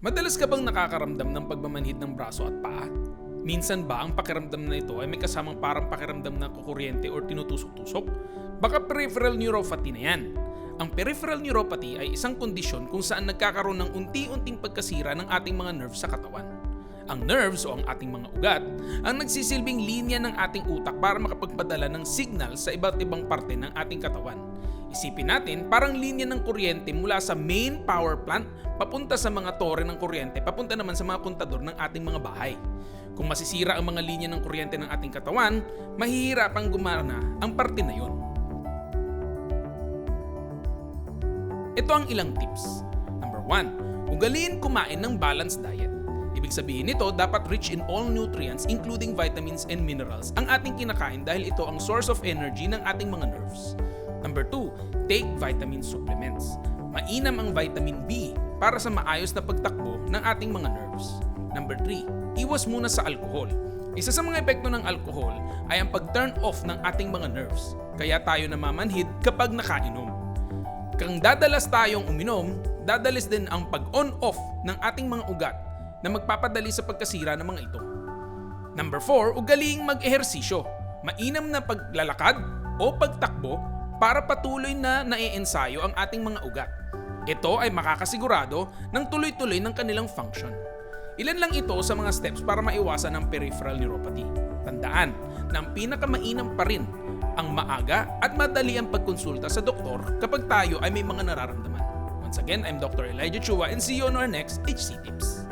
Madalas ka bang nakakaramdam ng pagmamanhid ng braso at paa? Minsan ba ang pakiramdam na ito ay may kasamang parang pakiramdam ng kukuryente o tinutusok-tusok? Baka peripheral neuropathy na yan. Ang peripheral neuropathy ay isang kondisyon kung saan nagkakaroon ng unti-unting pagkasira ng ating mga nerves sa katawan. Ang nerves o ang ating mga ugat ang nagsisilbing linya ng ating utak para makapagpadala ng signal sa iba't ibang parte ng ating katawan. Isipin natin parang linya ng kuryente mula sa main power plant papunta sa mga tore ng kuryente papunta naman sa mga kontador ng ating mga bahay. Kung masisira ang mga linya ng kuryente ng ating katawan, mahihirapang gumana ang parte na yon. Ito ang ilang tips. Number 1. Ugaliin kumain ng balanced diet. Ibig sabihin nito, dapat rich in all nutrients including vitamins and minerals ang ating kinakain dahil ito ang source of energy ng ating mga nerves. Number 2. Take vitamin supplements. Mainam ang vitamin B para sa maayos na pagtakbo ng ating mga nerves. Number 3. Iwas muna sa alcohol. Isa sa mga epekto ng alcohol ay ang pag-turn off ng ating mga nerves. Kaya tayo namamanhid kapag nakainom. Kang dadalas tayong uminom, dadalis din ang pag-on-off ng ating mga ugat na magpapadali sa pagkasira ng mga ito. Number 4, ugaliing mag-ehersisyo. Mainam na paglalakad o pagtakbo para patuloy na naiensayo ang ating mga ugat. Ito ay makakasigurado ng tuloy-tuloy ng kanilang function. Ilan lang ito sa mga steps para maiwasan ang peripheral neuropathy. Tandaan na ang pinakamainam pa rin ang maaga at madali ang pagkonsulta sa doktor kapag tayo ay may mga nararamdaman. Once again, I'm Dr. Elijah Chua and see you on our next HC Tips.